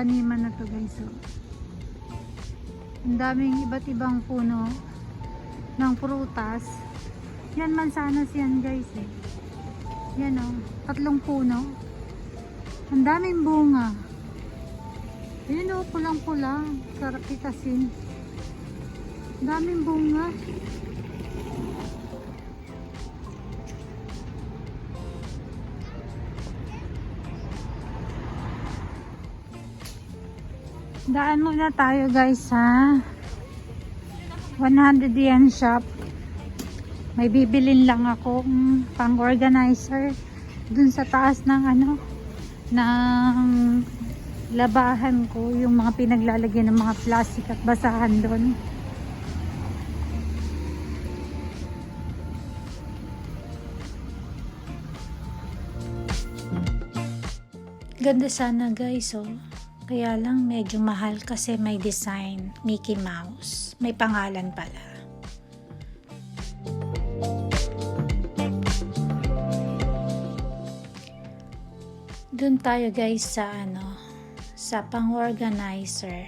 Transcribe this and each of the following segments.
taniman na to guys. So, ang daming iba't ibang puno ng prutas. Yan mansanas yan guys eh. Yan o. Oh, tatlong puno. Ang daming bunga. Yan o. Oh, Pulang-pulang. Sarap itasin. Ang daming bunga. Daan muna tayo guys ha. 100 yen shop. May bibilin lang ako mm, pang organizer dun sa taas ng ano ng labahan ko yung mga pinaglalagyan ng mga plastic at basahan doon. Ganda sana guys oh. Kaya lang medyo mahal kasi may design Mickey Mouse. May pangalan pala. Doon tayo guys sa ano, sa pang-organizer.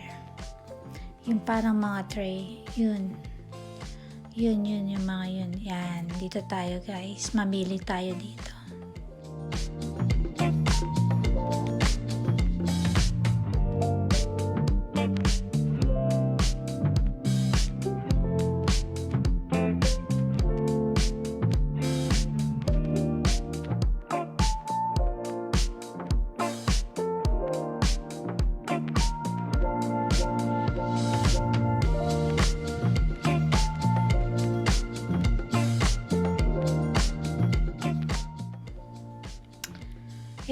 Yung parang mga tray, yun. Yun, yun, yung mga yun. Yan, dito tayo guys. Mamili tayo dito.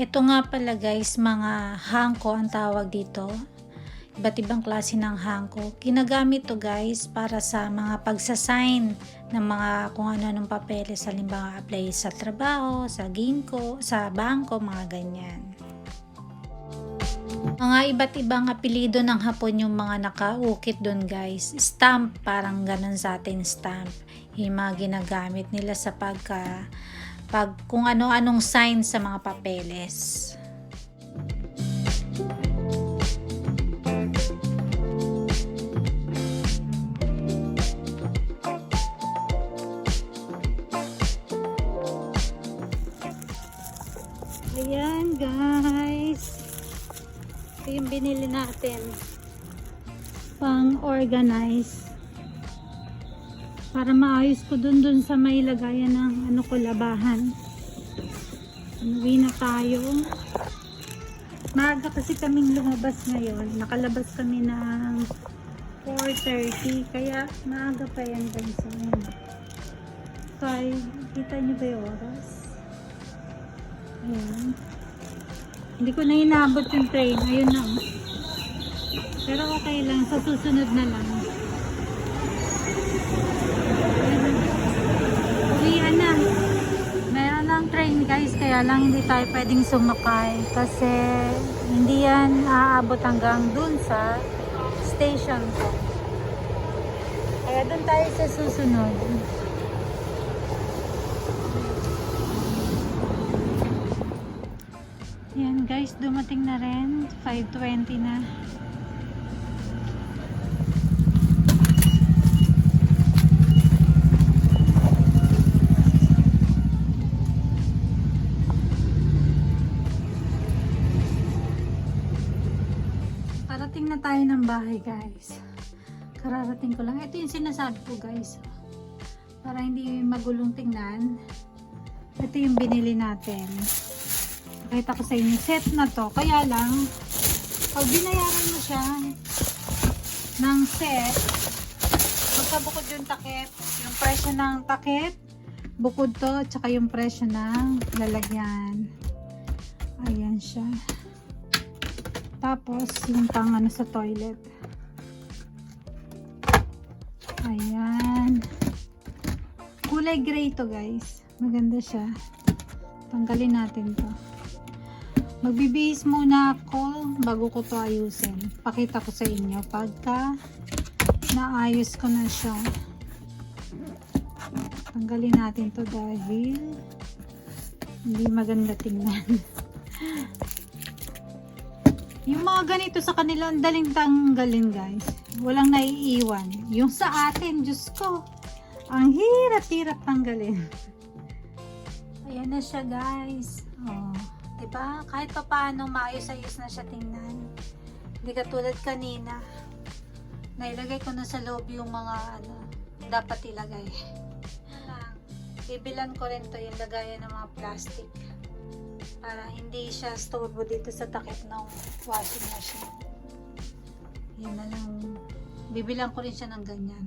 Ito nga pala guys, mga hangko ang tawag dito. Iba't ibang klase ng hangko. Ginagamit to guys para sa mga pagsasign ng mga kung ano-anong papeles. Halimbawa, apply sa trabaho, sa ginko, sa bangko, mga ganyan. Mga iba't ibang apelido ng hapon yung mga nakaukit doon guys. Stamp, parang ganun sa atin stamp. Yung mga ginagamit nila sa pagka pag kung ano-anong sign sa mga papeles. Ayan guys. Ito yung binili natin. Pang organize para maayos ko dun dun sa may lagayan ng ano ko labahan. Uwi na tayo. Maaga kasi kaming lumabas ngayon. Nakalabas kami ng 4.30 kaya maaga pa yan guys. 5 kita nyo ba yung oras? Ayan. Hindi ko na inabot yung train. Ayun na oh. pero okay lang. Sa susunod na lang Uwian na. Meron lang train guys, kaya lang hindi tayo pwedeng sumakay kasi hindi yan aabot hanggang dun sa station ko. Kaya dun tayo sa susunod. Yan guys, dumating na rin. 5.20 na. Parating na tayo ng bahay guys. Kararating ko lang. Ito yung sinasabi ko guys. Para hindi magulong tingnan. Ito yung binili natin. Pakita ko sa inyo. Set na to. Kaya lang, pag binayaran mo siya ng set, magkabukod yung takip. Yung presyo ng takip, bukod to, tsaka yung presyo ng lalagyan. Ayan siya. Tapos, yung pang ano sa toilet. Ayan. Kulay gray to guys. Maganda siya. Tanggalin natin to. Magbibihis muna ako bago ko to ayusin. Pakita ko sa inyo pagka naayos ko na siya. Tanggalin natin to dahil hindi maganda tingnan. Yung mga ganito sa kanila, ang daling tanggalin guys. Walang naiiwan. Yung sa atin, Diyos ko. Ang hirap-hirap tanggalin. Ayan na siya, guys. Oh, 'di ba? Kahit pa paano maayos-ayos na siya tingnan. Hindi katulad kanina. Nailagay ko na sa loob yung mga ano, dapat ilagay. Bibilan ko rin to yung lagayan ng mga plastic para hindi siya storbo dito sa takip ng washing machine. Yan na lang. Bibilang ko rin siya ng ganyan.